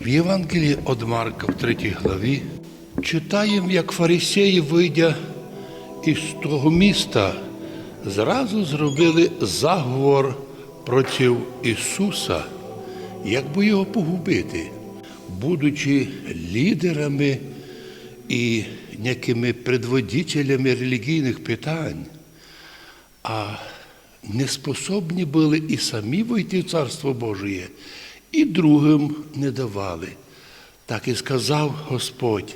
В Євангелії від Марка в 3 главі читаємо, як фарисеї, вийдя із того міста, зразу зробили заговор проти Ісуса, як би його погубити, будучи лідерами і якими предводителями релігійних питань, а не способні були і самі войти в Царство Божє, і другим не давали. Так і сказав Господь,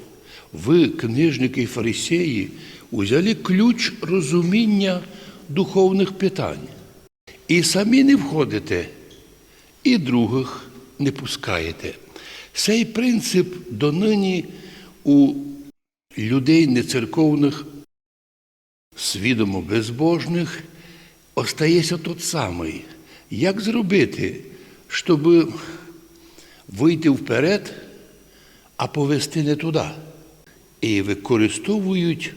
ви, книжники і фарисеї, узяли ключ розуміння духовних питань. І самі не входите, і других не пускаєте. Цей принцип донині у людей нецерковних, свідомо безбожних, остається тот самий. Як зробити, щоб вийти вперед, а повести не туди? І використовують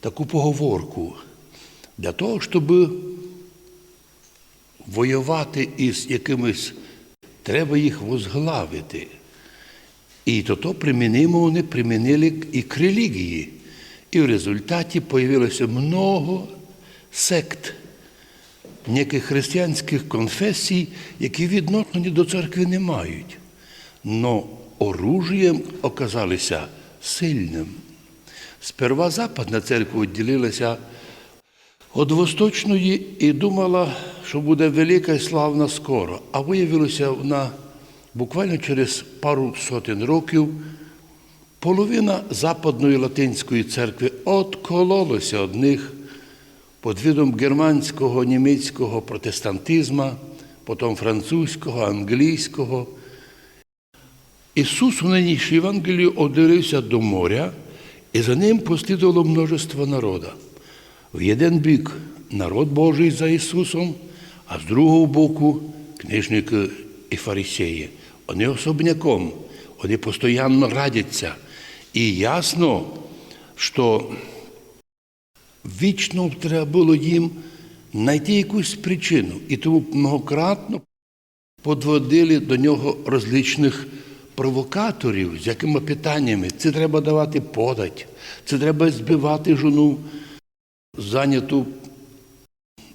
таку поговорку для того, щоб воювати із якимись, треба їх возглавити. І то то примінимо вони примінили і к релігії. І в результаті появилося много сект, ніяких християнських конфесій, які відношення до церкви не мають. Но оружієм оказалися сильним. Сперва Западна церква відділилася від Восточної і думала, що буде велика і славна скоро. А виявилося вона буквально через пару сотень років половина Западної Латинської церкви откололася від них під видом германського, німецького протестантизму, потім французького, англійського. Ісус у нинішній Євангелії одирився до моря, і за ним послідувало множество народа. В один бік народ Божий за Ісусом, а з другого боку книжники і фарисеї. Вони особняком, вони постійно радяться. І ясно, що вічно треба було їм знайти якусь причину. І тому многократно подводили до нього розличних провокаторів з якими питаннями. Це треба давати подать, це треба збивати жону, зайняту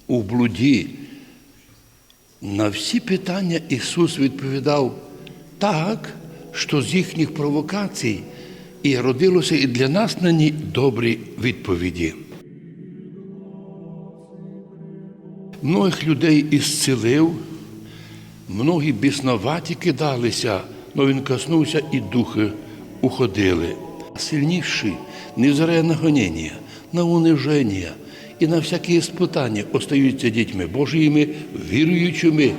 у блуді. На всі питання Ісус відповідав так, що з їхніх провокацій і родилося і для нас на ній добрі відповіді. Многих людей ісцілив, многі біснуваті кидалися, але він коснувся і духи уходили. Сильніші, невзирає на гонення, на униження і на всякі испытання остаються дітьми Божіми, віруючими,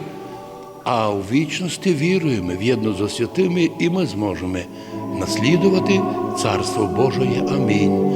а у вічності віруємо в'єдно зі святими, і ми зможемо наслідувати Царство Божє. Амінь.